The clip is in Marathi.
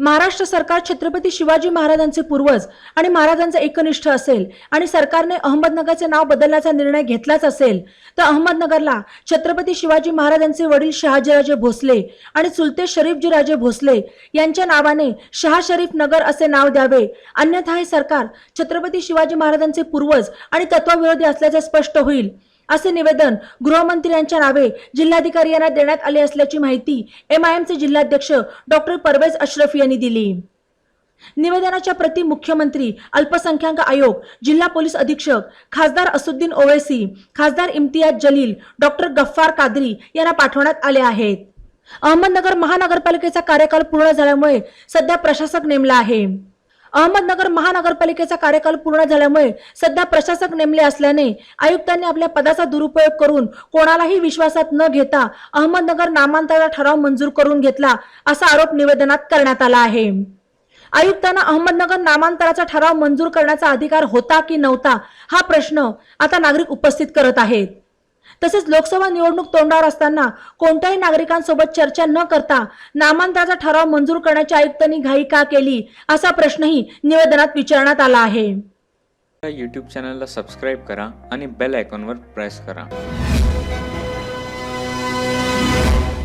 महाराष्ट्र सरकार छत्रपती शिवाजी महाराजांचे पूर्वज आणि महाराजांचा एकनिष्ठ असेल आणि सरकारने अहमदनगरचे नाव बदलण्याचा निर्णय घेतलाच असेल तर अहमदनगरला छत्रपती शिवाजी महाराजांचे वडील शहाजीराजे भोसले आणि चुलते शरीफजीराजे भोसले यांच्या नावाने शहा शरीफ नगर असे नाव द्यावे. अन्यथा हे सरकार छत्रपती शिवाजी महाराजांचे पूर्वज आणि तत्वविरोधी असल्याचे स्पष्ट होईल. असे निवेदन गृहमंत्र्यांच्या नावे जिल्हाधिकारी यांना देण्यात आले असल्याची माहिती एमआयएमचे जिल्हाध्यक्ष डॉक्टर परवेज अश्रफ यांनी दिली. निवेदनाच्या प्रति मुख्यमंत्री अल्पसंख्याक आयोग जिल्हा पोलीस अधीक्षक खासदार असुद्दीन ओवैसी खासदार इम्तियाज जलील डॉक्टर गफ्फार कादरी यांना पाठवण्यात आले आहेत. अहमदनगर महानगरपालिकेचा कार्यकाल पूर्ण झाल्यामुळे सध्या प्रशासक नेमला आहे. अहमदनगर महानगरपालिकेचा कार्यकाल पूर्ण झाल्यामुळे सध्या प्रशासक नेमले असल्याने आयुक्तांनी आपल्या पदाचा दुरुपयोग करून कोणालाही विश्वासात न घेता अहमदनगर नामांतराचा ठराव मंजूर करून घेतला असा आरोप निवेदनात करण्यात आला आहे. आयुक्तांना अहमदनगर नामांतराचा ठराव मंजूर करण्याचा अधिकार होता की नव्हता हा प्रश्न आता नागरिक उपस्थित करत आहेत. तसेच लोकसभा निवडणूक तोंडावर असताना कोणत्याही नागरिकांसोबत चर्चा न करता नामांतराचा ठराव मंजूर करण्याची आयुक्तांनी घाई का केली असा प्रश्नही निवेदनात विचारण्यात आला आहे. यूट्यूब चॅनलला सबस्क्राईब करा आणि बेल आयकॉनवर प्रेस करा.